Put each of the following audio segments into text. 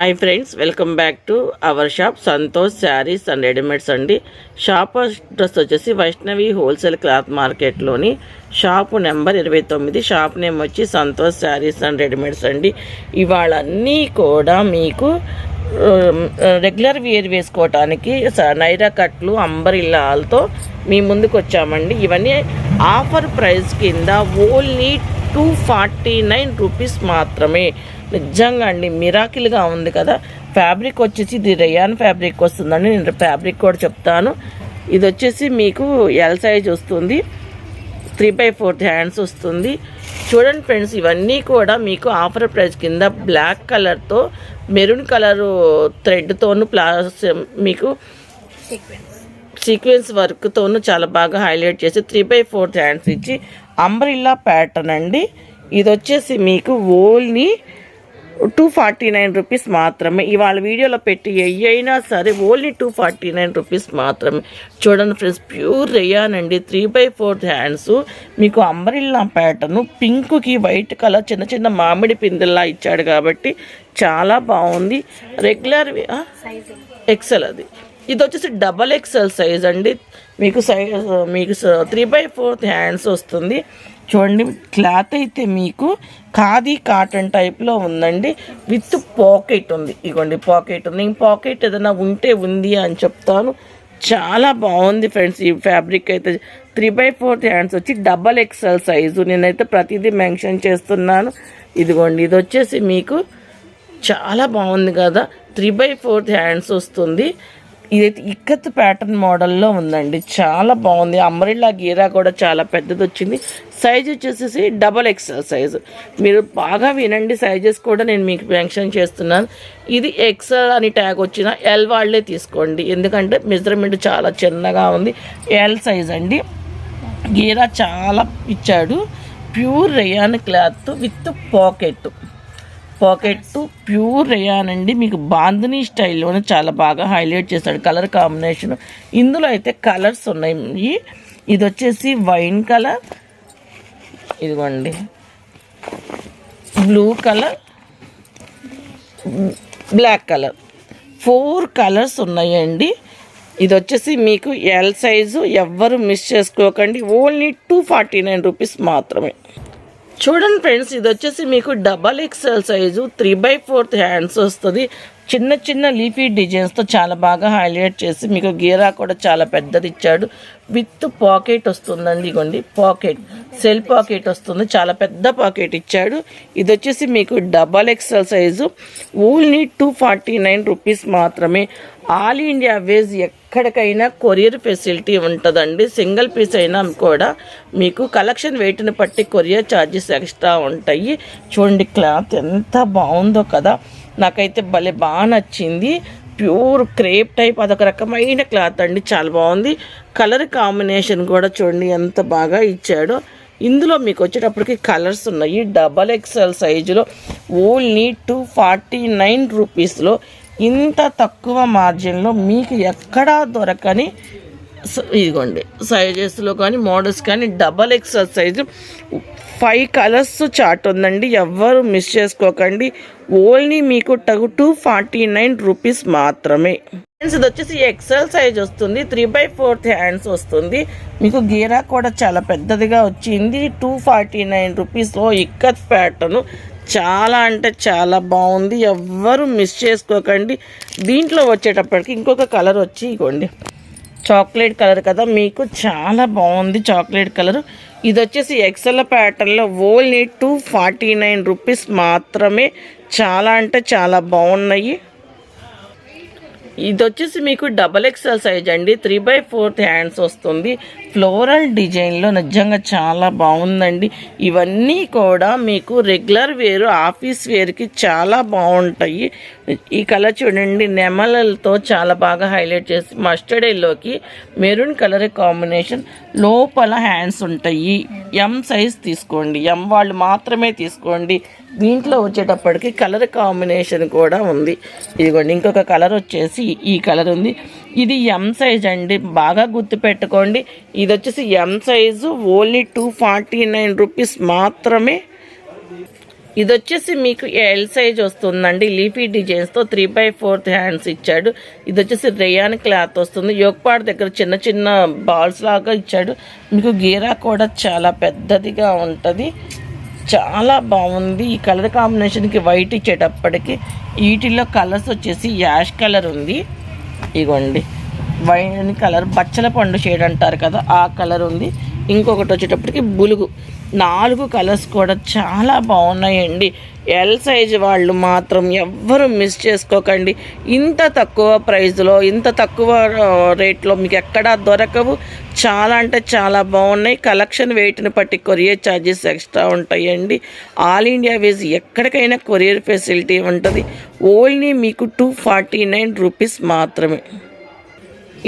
Hi friends welcome back to our shop Santosh sarees and readymades అండి shop address వచ్చేసి Vaishnavi wholesale cloth మార్కెట్లోని shop number ఇరవై తొమ్మిది shop name వచ్చి Santosh saris and readymades అండి ఇవాళన్నీ కూడా మీకు um, రెగ్యులర్ వేర్ వేసుకోవటానికి స- నైరా కట్లు అంబరిల్లాలతో మీ ముందుకు వచ్చామండి. ఇవన్నీ ఆఫర్ ప్రైస్ కింద only two forty nine rupees మాత్రమే. నిజంగా అండి మిరాకిల్గా ఉంది కదా. ఫ్యాబ్రిక్ వచ్చేసి ఇది రేయాన్ ఫ్యాబ్రిక్ వస్తుందండి. నేను ఫ్యాబ్రిక్ కూడా చెప్తాను. ఇది వచ్చేసి మీకు ఎల్ సైజ్ వస్తుంది. త్రీ బై ఫోర్త్ హ్యాండ్స్ వస్తుంది. చూడండి ఫ్రెండ్స్ ఇవన్నీ కూడా మీకు ఆఫర్ ప్రైస్ కింద బ్లాక్ కలర్తో మెరూన్ కలరు థ్రెడ్తోను ప్లాస్ మీకు సీక్వెన్స్ వర్క్తోనూ చాలా బాగా హైలైట్ చేసి త్రీ బై ఫోర్త్ హ్యాండ్స్ ఇచ్చి అంబ్రిల్లా ప్యాటర్న్ అండి. ఇది వచ్చేసి మీకు only two forty nine rupees మాత్రమే. ఇవాళ వీడియోలో పెట్టి ఎయ్యి అయినా సరే only two forty nine rupees మాత్రమే. చూడండి ఫ్రెండ్స్ ప్యూర్ రేయానండి త్రీ బై ఫోర్త్ హ్యాండ్స్ మీకు అంబరిల్లా ప్యాటర్ను పింక్కి వైట్ కలర్ చిన్న చిన్న మామిడి పిందెల్లా ఇచ్చాడు కాబట్టి చాలా బాగుంది. రెగ్యులర్ ఎక్సెల్ అది. ఇది వచ్చేసి డబల్ ఎక్సెల్ సైజ్ అండి. మీకు సైజ్ మీకు త్రీ బై ఫోర్త్ హ్యాండ్స్ వస్తుంది. చూడండి క్లాత్ అయితే మీకు ఖాదీ కాటన్ టైప్లో ఉందండి. విత్ పాకెట్ ఉంది. ఇగోండి పాకెట్ ఉంది. ఇంక పాకెట్ ఏదైనా ఉంటే ఉంది అని చెప్తాను. చాలా బాగుంది ఫ్రెండ్స్. ఈ ఫ్యాబ్రిక్ అయితే త్రీ బై ఫోర్త్ హ్యాండ్స్ వచ్చి డబల్ ఎక్సెల్ సైజు నేనైతే ప్రతిదీ మెన్షన్ చేస్తున్నాను. ఇదిగోండి ఇది వచ్చేసి మీకు చాలా బాగుంది కదా. త్రీ బై ఫోర్త్ హ్యాండ్స్ వస్తుంది. ఇదైతే ఇక్కత్ ప్యాటర్న్ మోడల్లో ఉందండి. చాలా బాగుంది. అంబ్రిల్లా గీరా కూడా చాలా పెద్దది వచ్చింది సైజ్ వచ్చేసి డబల్ ఎక్స్ఎల్ సైజు మీరు బాగా వినండి సైజెస్ కూడా నేను మీకు మెన్షన్ చేస్తున్నాను. ఇది ఎక్స్ఎల్ అని ట్యాగ్ వచ్చిన ఎల్ వాళ్ళే తీసుకోండి. ఎందుకంటే మెజర్మెంట్ చాలా చిన్నగా ఉంది. ఎల్ సైజ్ అండి. గీరా చాలా ఇచ్చాడు. Pure rayon cloth with pocket pocket pure rayon అండి. మీకు బాందినీ స్టైల్లోనే చాలా బాగా హైలైట్ చేశాడు. Colour combination. ఇందులో అయితే కలర్స్ ఉన్నాయి. ఇది వచ్చేసి వైన్ కలర్. ఇదిగోండి. Blue colour. Black colour. Four colours ఉన్నాయండి. ఇది వచ్చేసి మీకు ఎల్ సైజు ఎవ్వరు మిస్ చేసుకోకండి. Only two forty nine rupees మాత్రమే. చూడండి ఫ్రెండ్స్ ఇది వచ్చేసి మీకు double XL size three by fourth hands వస్తుంది. చిన్న చిన్న లీఫీ డిజైన్స్తో చాలా బాగా హైలైట్ చేసి మీకు గీరా కూడా చాలా పెద్దది ఇచ్చాడు. విత్ పాకెట్ వస్తుందండి ఇగోండి పాకెట్. సెల్ పాకెట్ వస్తుంది చాలా పెద్ద పాకెట్ ఇచ్చాడు. ఇది వచ్చేసి మీకు double XL size. Only two forty nine rupees మాత్రమే. ఆల్ ఇండియా వేజ్ ఎక్కడికైనా కొరియర్ ఫెసిలిటీ ఉంటుందండి. సింగిల్ పీస్ అయినా కూడా మీకు కలెక్షన్ వెయిట్ని బట్టి కొరియర్ ఛార్జెస్ ఎక్స్ట్రా ఉంటాయి. చూడండి క్లాత్ ఎంత బాగుందో కదా. నాకైతే భలే బాగా నచ్చింది. ప్యూర్ క్రేప్ టైప్ అదొక రకమైన క్లాత్ అండి. చాలా బాగుంది. కలర్ కాంబినేషన్ కూడా చూడండి ఎంత బాగా ఇచ్చాడో. ఇందులో మీకు వచ్చేటప్పటికి కలర్స్ ఉన్నాయి. డబల్ ఎక్స్ఎల్ సైజులో ఓన్లీ టూ ఫార్టీ నైన్ రూపీస్లో ఇంత తక్కువ మార్జిన్లో మీకు ఎక్కడా దొరకని ఇదిగోండి సైజెస్లో కానీ మోడల్స్ కానీ double XL size five colours chart ఉందండి. ఎవ్వరు మిస్ చేసుకోకండి. ఓన్లీ మీకు టగు టూ ఫార్టీ నైన్ రూపీస్ మాత్రమే. ఫ్రెండ్స్ ఇది వచ్చేసి ఎక్సెల్ సైజ్ వస్తుంది. త్రీ బై ఫోర్త్ హ్యాండ్స్ వస్తుంది. మీకు గీరా కూడా చాలా పెద్దదిగా వచ్చింది. టూ ఫార్టీ నైన్ రూపీస్లో ఇక్కత్ ప్యాటర్న్ చాలా అంటే చాలా బాగుంది. ఎవ్వరు మిస్ చేసుకోకండి. దీంట్లో వచ్చేటప్పటికి ఇంకొక కలర్ వచ్చి ఇగోండి. చాక్లెట్ కలర్ కదా. మీకు చాలా బాగుంది చాక్లెట్ కలర్ ఇది వచ్చేసి ఎక్సెల్ ప్యాటర్న్లో only two forty nine rupees మాత్రమే. చాలా అంటే చాలా బాగున్నాయి. ఇది వచ్చేసి మీకు డబల్ ఎక్స్ఎల్ సైజ్ అండి. త్రీ బై ఫోర్త్ హ్యాండ్స్ వస్తుంది. ఫ్లోరల్ డిజైన్లో నిజంగా చాలా బాగుందండి. ఇవన్నీ కూడా మీకు రెగ్యులర్ వేరు ఆఫీస్ వేర్కి చాలా బాగుంటాయి. ఈ కలర్ చూడండి నెమలతో చాలా బాగా హైలైట్ చేసి మస్టర్డ్ ఎల్లోకి మెరూన్ కలర్ కాంబినేషన్ లోపల హ్యాండ్స్ ఉంటాయి. ఎం సైజ్ తీసుకోండి ఎం వాళ్ళు మాత్రమే తీసుకోండి. దీంట్లో వచ్చేటప్పటికి కలర్ కాంబినేషన్ కూడా ఉంది. ఇదిగోండి ఇంకొక కలర్ వచ్చేసి ఈ కలర్ ఉంది. ఇది ఎం సైజ్ అండి బాగా గుర్తుపెట్టుకోండి. ఇది వచ్చేసి M size only two forty nine rupees మాత్రమే. ఇది వచ్చేసి మీకు ఎల్ సైజ్ వస్తుందండి. లీఫీ డిజైన్స్తో త్రీ బై ఫోర్త్ హ్యాండ్స్ ఇచ్చాడు. ఇది వచ్చేసి రేయాన్ క్లాత్ వస్తుంది యోగపాడు దగ్గర చిన్న చిన్న బాల్స్ లాగా ఇచ్చాడు. మీకు గీరా కూడా చాలా పెద్దదిగా ఉంటుంది. చాలా బాగుంది. ఈ కలర్ కాంబినేషన్కి వైట్ ఇచ్చేటప్పటికి వీటిల్లో కలర్స్ వచ్చేసి యాష్ కలర్ ఉంది. ఇగోండి. వైన్ కలర్ బచ్చల పండు షేడ్ అంటారు కదా ఆ కలర్ ఉంది. ఇంకొకటి వచ్చేటప్పటికి బులుగు. నాలుగు కలర్స్ కూడా చాలా బాగున్నాయండి. ఎల్ సైజ్ వాళ్ళు మాత్రం ఎవ్వరు మిస్ చేసుకోకండి. ఇంత తక్కువ ప్రైస్లో ఇంత తక్కువ రేట్లో మీకు ఎక్కడా దొరకవు. చాలా అంటే చాలా బాగున్నాయి. కలెక్షన్ వెయిట్ని బట్టి కొరియర్ ఛార్జెస్ ఎక్స్ట్రా ఉంటాయండి. ఆల్ ఇండియా వేజ్ ఎక్కడికైనా కొరియర్ ఫెసిలిటీ ఉంటుంది. ఓన్లీ మీకు టూ ఫార్టీ నైన్ రూపీస్ మాత్రమే.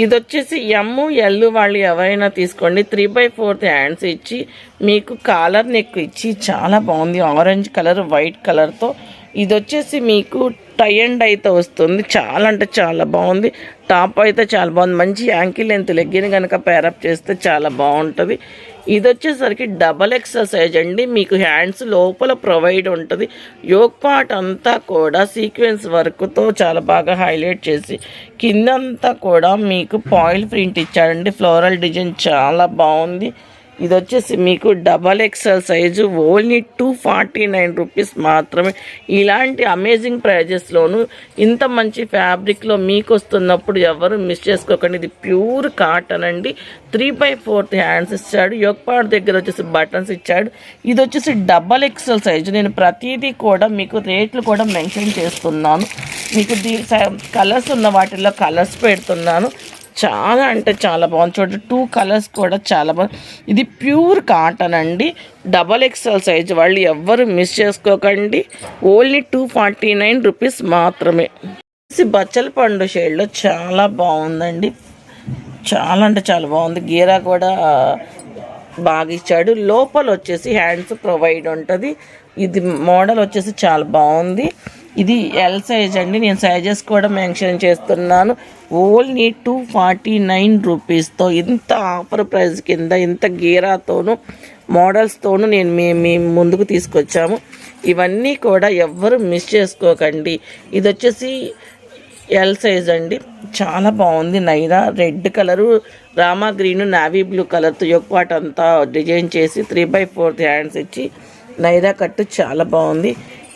ఇది వచ్చేసి ఎమ్ ఎల్ వాళ్ళు ఎవరైనా తీసుకోండి. త్రీ బై ఫోర్త్ హ్యాండ్స్ ఇచ్చి మీకు కాలర్ నెక్ ఇచ్చి చాలా బాగుంది. ఆరెంజ్ కలర్ వైట్ కలర్తో ఇది వచ్చేసి మీకు టై అండ్ అయితే వస్తుంది. చాలా అంటే చాలా బాగుంది. టాప్ అయితే చాలా బాగుంది. మంచి యాంకిల్ లెంత్ లెగ్గిన కనుక పేరప్ చేస్తే చాలా బాగుంటుంది. ఇది వచ్చేసరికి డబల్ ఎక్సర్సైజ్ అండి. మీకు హ్యాండ్స్ లోపల ప్రొవైడ్ ఉంటుంది. యోగ్ పార్ట్ అంతా కూడా సీక్వెన్స్ వర్క్తో చాలా బాగా హైలైట్ చేసి కిందంతా కూడా మీకు పాయిల్ ప్రింట్ ఇచ్చాడండి. ఫ్లోరల్ డిజైన్ చాలా బాగుంది. ఇది వచ్చేసి మీకు double XL size only two forty nine rupees మాత్రమే. ఇలాంటి అమేజింగ్ ప్రైజెస్లోను ఇంత మంచి ఫ్యాబ్రిక్లో మీకు వస్తున్నప్పుడు ఎవరు మిస్ చేసుకోకండి. ఇది ప్యూర్ కాటన్ అండి. త్రీ బై ఫోర్త్ హ్యాండ్స్ ఇచ్చాడు. యొక్పాడు దగ్గర వచ్చేసి బటన్స్ ఇచ్చాడు. ఇది వచ్చేసి డబల్ ఎక్సెల్ సైజు నేను ప్రతిదీ కూడా మీకు రేట్లు కూడా మెన్షన్ చేస్తున్నాను. మీకు దీ కలర్స్ ఉన్న వాటిల్లో కలర్స్ పెడుతున్నాను. చాలా అంటే చాలా బాగుంది. చూడండి టూ కలర్స్ కూడా చాలా బాగుంది. ఇది ప్యూర్ కాటన్ అండి. డబల్ ఎక్స్ఎల్ సైజ్ వాళ్ళు ఎవ్వరు మిస్ చేసుకోకండి. Only two forty nine rupees మాత్రమే బచ్చల పండు షేడ్లో చాలా బాగుందండి. చాలా అంటే చాలా బాగుంది. గీరా కూడా బాగా ఇచ్చాడు. లోపల వచ్చేసి హ్యాండ్స్ ప్రొవైడ్ ఉంటుంది. ఇది మోడల్ వచ్చేసి చాలా బాగుంది. ఇది ఎల్ సైజ్ అండి. నేను సైజెస్ కూడా మెన్షన్ చేస్తున్నాను. ఓన్లీ టూ ఫార్టీ నైన్ రూపీస్తో ఇంత ఆఫర్ ప్రైస్ కింద ఇంత గీరాతోనూ మోడల్స్తోనూ నేను మీ మీ ముందుకు తీసుకొచ్చాము. ఇవన్నీ కూడా ఎవ్వరు మిస్ చేసుకోకండి. ఇది వచ్చేసి ఎల్ సైజ్ అండి. చాలా బాగుంది. నైరా రెడ్ కలరు రామా గ్రీన్ నావీ బ్లూ కలర్తో యొక్పాట్ అంతా డిజైన్ చేసి త్రీ బై ఫోర్త్ హ్యాండ్స్ ఇచ్చి నైరా కట్టు చాలా బాగుంది.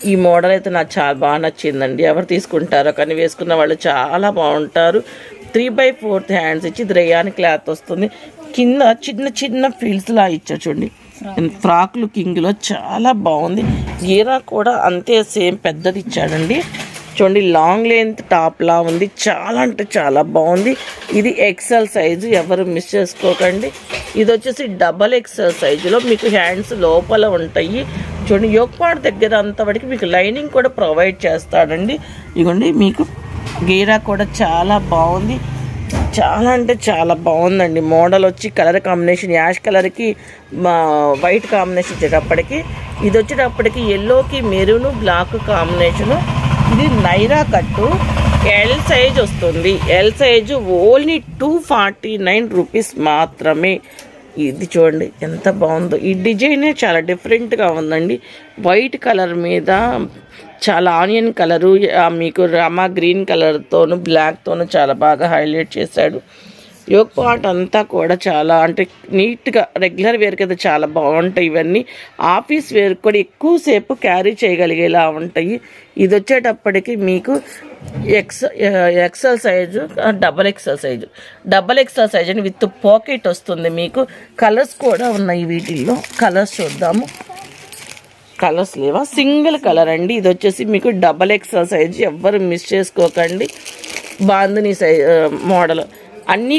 ఈ మోడల్ అయితే నాకు చాలా బాగా నచ్చిందండి. ఎవరు తీసుకుంటారో కానీ వేసుకున్న వాళ్ళు చాలా బాగుంటారు. త్రీ బై ఫోర్త్ హ్యాండ్స్ ఇచ్చి ద్రయాని క్లాత్ వస్తుంది. కింద చిన్న చిన్న ఫీల్స్ లా ఇచ్చారు చూడండి. ఫ్రాక్ లుకింగ్లో చాలా బాగుంది. గీరా కూడా అంతే సేమ్ పెద్దది ఇచ్చాడండి. చూడండి లాంగ్ లెంత్ టాప్ లా ఉంది. చాలా అంటే చాలా బాగుంది. ఇది ఎక్సెల్ సైజు ఎవరు మిస్ చేసుకోకండి. ఇది వచ్చేసి డబల్ ఎక్సెల్ సైజులో మీకు హ్యాండ్స్ లోపల ఉంటాయి. చూడండి యోగపాడు దగ్గర అంతవరకు మీకు లైనింగ్ కూడా ప్రొవైడ్ చేస్తాడండి. ఇగోండి మీకు గీరా కూడా చాలా బాగుంది. చాలా అంటే చాలా బాగుందండి. మోడల్ వచ్చి కలర్ కాంబినేషన్ యాష్ కలర్కి మా వైట్ కాంబినేషన్ వచ్చేటప్పటికి ఇది వచ్చేటప్పటికి ఎల్లోకి మెరూన్ బ్లాక్ కాంబినేషను. ఇది నైరా కట్టు. ఎల్ సైజ్ వస్తుంది. L size only two forty nine rupees మాత్రమే. ఇది చూడండి ఎంత బాగుందో. ఈ డిజైనే చాలా డిఫరెంట్గా ఉందండి. వైట్ కలర్ మీద చాలా ఆనియన్ కలరు మీకు రమా గ్రీన్ కలర్తోను బ్లాక్తోను చాలా బాగా హైలైట్ చేశాడు. యోగ్ పాట్ అంతా కూడా చాలా అంటే నీట్గా రెగ్యులర్ వేర్ కదా చాలా బాగుంటాయి ఇవన్నీ. ఆఫీస్ వేర్ కూడా ఎక్కువసేపు క్యారీ చేయగలిగేలా ఉంటాయి. ఇది వచ్చేటప్పటికి మీకు X XL size double XL size. Double XL size అని విత్ పాకెట్ వస్తుంది మీకు. కలర్స్ కూడా ఉన్నాయి వీటిల్లో. కలర్స్ చూద్దాము. కలర్స్ లేవా? సింగిల్ కలర్ అండి. ఇది వచ్చేసి మీకు డబల్ ఎక్స్ఎల్ సైజ్. ఎవ్వరు మిస్ చేసుకోకండి. Bandhani size model. అన్ని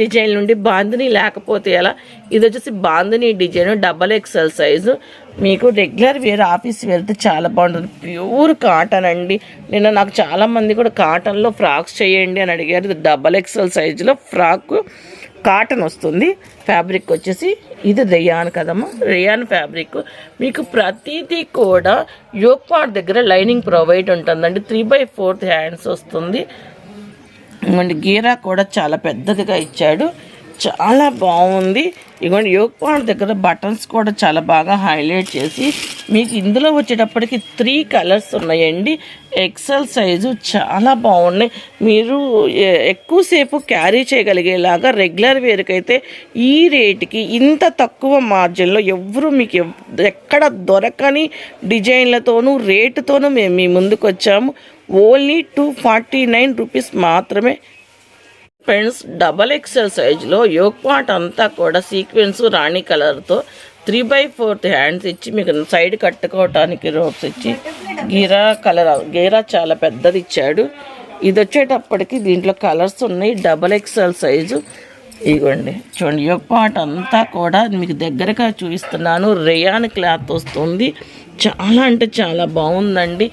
డిజైన్ నుండి బాందిని లేకపోతే ఎలా? ఇది వచ్చేసి bandhani design double XL size మీకు రెగ్యులర్ వేర్ ఆఫీస్ వెళ్తే చాలా బాగుంటుంది. ప్యూర్ కాటన్ అండి. నిన్న నాకు చాలా మంది కూడా కాటన్లో ఫ్రాక్స్ చేయండి అని అడిగారు. ఇది డబల్ ఎక్స్ఎల్ సైజులో ఫ్రాక్ కాటన్ వస్తుంది. ఫ్యాబ్రిక్ వచ్చేసి ఇది రేయాన్ కదమ్మా? రేయాన్ ఫ్యాబ్రిక్ మీకు ప్రతిదీ కూడా యోగ్ పార్ట్ దగ్గర లైనింగ్ ప్రొవైడ్ ఉంటుందండి. త్రీ బై ఫోర్త్ హ్యాండ్స్ వస్తుంది. ఇవ్వండి గీరా కూడా చాలా పెద్దదిగా ఇచ్చాడు. చాలా బాగుంది. ఇవ్వండి యోగ్ దగ్గర బటన్స్ కూడా చాలా బాగా హైలైట్ చేసి మీకు ఇందులో వచ్చేటప్పటికి త్రీ కలర్స్ ఉన్నాయండి. ఎక్సెల్ సైజు చాలా బాగున్నాయి. మీరు ఎక్కువసేపు క్యారీ చేయగలిగేలాగా రెగ్యులర్ వేరుకైతే ఈ రేటుకి ఇంత తక్కువ మార్జిన్లో ఎవరు మీకు ఎక్కడ దొరకని డిజైన్లతోనూ రేటుతోనూ మేము మీ ముందుకు వచ్చాము only two forty nine rupees మాత్రమే. ఫ్రెండ్స్ డబల్ ఎక్సెల్ సైజులో యోగ్ పార్ట్ అంతా కూడా సీక్వెన్స్ రాణి కలర్తో త్రీ బై ఫోర్త్ హ్యాండ్స్ ఇచ్చి మీకు సైడ్ కట్టుకోవటానికి రోప్స్ ఇచ్చి గీరా కలర్ గీరా చాలా పెద్దది ఇచ్చాడు. ఇది వచ్చేటప్పటికి దీంట్లో కలర్స్ ఉన్నాయి. డబల్ ఎక్సెల్ సైజు ఇగోండి. చూడండి యొక్క పార్ట్ అంతా కూడా మీకు దగ్గరగా చూపిస్తున్నాను. రేయాన్ క్లాత్ వస్తుంది. చాలా అంటే చాలా బాగుందండి.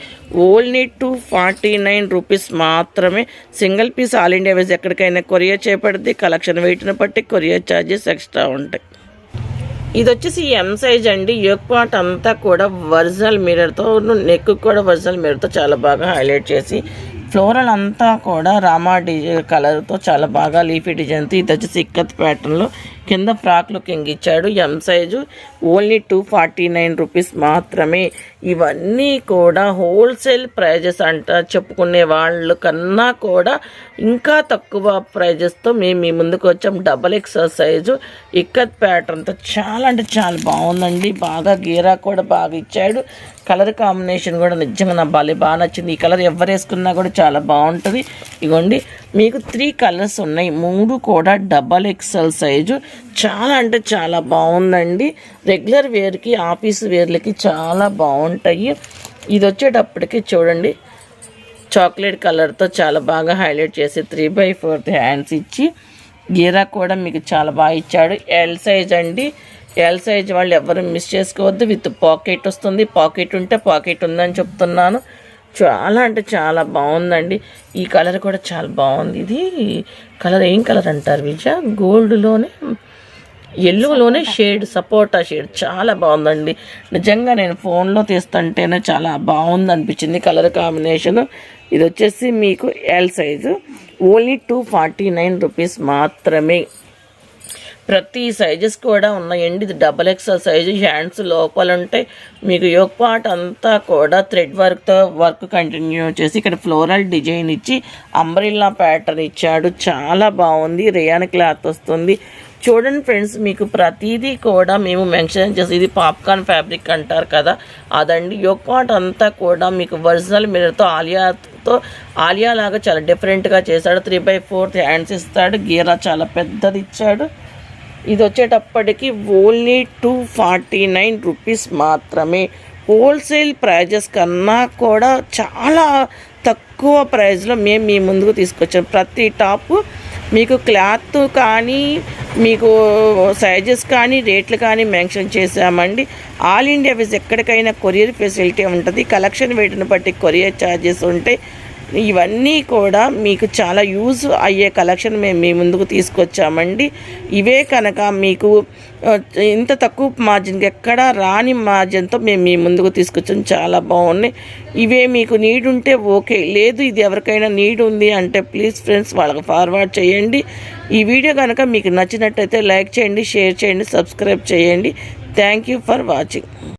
Only two forty nine rupees మాత్రమే. Single piece all India ways ఎక్కడికైనా కొరియర్ చేపడితే కలెక్షన్ వెయిట్ని బట్టి కొరియర్ ఛార్జెస్ ఎక్స్ట్రా ఉంటాయి. ఇది వచ్చేసి ఎం సైజ్ అండి యోగ్ పార్ట్ అంతా కూడా ఒరిజినల్ మిర్రర్తో నెక్ కూడా ఒరిజినల్ మిర్రర్తో చాలా బాగా హైలైట్ చేసి ఫ్లోరల్ అంతా కూడా రామా డిజైన్ కలర్తో చాలా బాగా లీఫీ డిజైన్తో ఇది వచ్చేసి ఇక్కత్ ప్యాటర్న్లో కింద ఫ్రాక్ లుకింగ్ ఇచ్చాడు. M size only two forty nine rupees మాత్రమే. ఇవన్నీ కూడా హోల్సేల్ ప్రైజెస్ అంట చెప్పుకునే వాళ్ళు కన్నా కూడా ఇంకా తక్కువ ప్రైజెస్తో మేము మీ ముందుకు వచ్చాం. డబల్ ఎక్సెల్ సైజు ఇక్కత్ ప్యాటర్న్తో చాలా అంటే చాలా బాగుందండి. బాగా గీరా కూడా బాగా ఇచ్చాడు. కలర్ కాంబినేషన్ కూడా నిజంగా నా భలే బాగా నచ్చింది. ఈ కలర్ ఎవరు వేసుకున్నా కూడా చాలా బాగుంటుంది. ఇగోండి మీకు త్రీ కలర్స్ ఉన్నాయి. మూడు కూడా డబల్ ఎక్సెల్ సైజు చాలా అంటే చాలా బాగుందండి. రెగ్యులర్ వేర్కి ఆఫీస్ వేర్లకి చాలా బాగుంటాయి. ఇది వచ్చేటప్పటికి చూడండి. చాక్లెట్ కలర్తో చాలా బాగా హైలైట్ చేసి త్రీ బై ఫోర్త్ హ్యాండ్స్ ఇచ్చి గీరా కూడా మీకు చాలా బాగా ఇచ్చాడు. ఎల్ సైజ్ అండి. ఎల్ సైజ్ వాళ్ళు ఎవరు మిస్ చేసుకోవద్దు. విత్ పాకెట్ వస్తుంది. పాకెట్ ఉంటే పాకెట్ ఉందని చెప్తున్నాను. చాలా అంటే చాలా బాగుందండి. ఈ కలర్ కూడా చాలా బాగుంది. ఇది కలర్ ఏం కలర్ అంటారు విజయ గోల్డ్లోనే ఎల్లోలోనే షేడ్ సపోటా షేడ్ చాలా బాగుందండి. నిజంగా నేను ఫోన్లో తీస్తుంటేనే చాలా బాగుంది అనిపించింది కలర్ కాంబినేషన్ ఇది వచ్చేసి మీకు L size only two forty nine rupees మాత్రమే. ప్రతి సైజెస్ కూడా ఉన్నాయండి. ఇది డబల్ ఎక్స్ఎల్ సైజు హ్యాండ్స్ లోపల ఉంటాయి మీకు యోగ్ పార్ట్ అంతా కూడా థ్రెడ్ వర్క్తో వర్క్ కంటిన్యూ చేసి ఇక్కడ ఫ్లోరల్ డిజైన్ ఇచ్చి అంబ్రిల్లా ప్యాటర్న్ ఇచ్చాడు. చాలా బాగుంది. రియాన్ క్లాత్ వస్తుంది. చూడండి ఫ్రెండ్స్ మీకు ప్రతిదీ కూడా మేము మెన్షన్ చేసి ఇది పాప్కార్న్ ఫ్యాబ్రిక్ అంటారు కదా. అదండి. యోక్ పార్ట్ అంతా కూడా మీకు ఒరిజినల్ మిరర్తో ఆలియాతో ఆలియా లాగా చాలా డిఫరెంట్గా చేశాడు. త్రీ బై ఫోర్త్ హ్యాండ్స్ ఇస్తాడు. గీరా చాలా పెద్దది ఇచ్చాడు. ఇది వచ్చేటప్పటికి only two forty nine rupees మాత్రమే. హోల్సేల్ ప్రైజెస్ కన్నా కూడా చాలా తక్కువ ప్రైస్లో మేము మీ ముందుకు తీసుకొచ్చాం. ప్రతి టాప్ మీకు క్లాత్ కానీ మీకు సైజెస్ కానీ రేట్లు కానీ మెన్షన్ చేశామండి. ఆల్ ఇండియా విజ్ ఎక్కడికైనా కొరియర్ ఫెసిలిటీ ఉంటుంది. కలెక్షన్ వేటిని బట్టి కొరియర్ ఛార్జెస్ ఉంటాయి. ఇవన్నీ కూడా మీకు చాలా యూజ్ అయ్యే కలెక్షన్ మేము మీ ముందుకు తీసుకొచ్చామండి. ఇవే కనుక మీకు ఇంత తక్కువ మార్జిన్కి ఎక్కడ రాని మార్జిన్తో మేము మీ ముందుకు తీసుకొచ్చాం. చాలా బాగున్నాయి. ఇవే మీకు నీడ్ ఉంటే ఓకే లేదు ఇది ఎవరికైనా నీడ్ ఉంది అంటే ప్లీజ్ ఫ్రెండ్స్ వాళ్ళకి ఫార్వర్డ్ చేయండి. ఈ వీడియో కనుక మీకు నచ్చినట్టయితే లైక్ చేయండి షేర్ చేయండి సబ్స్క్రైబ్ చేయండి. Thank you for watching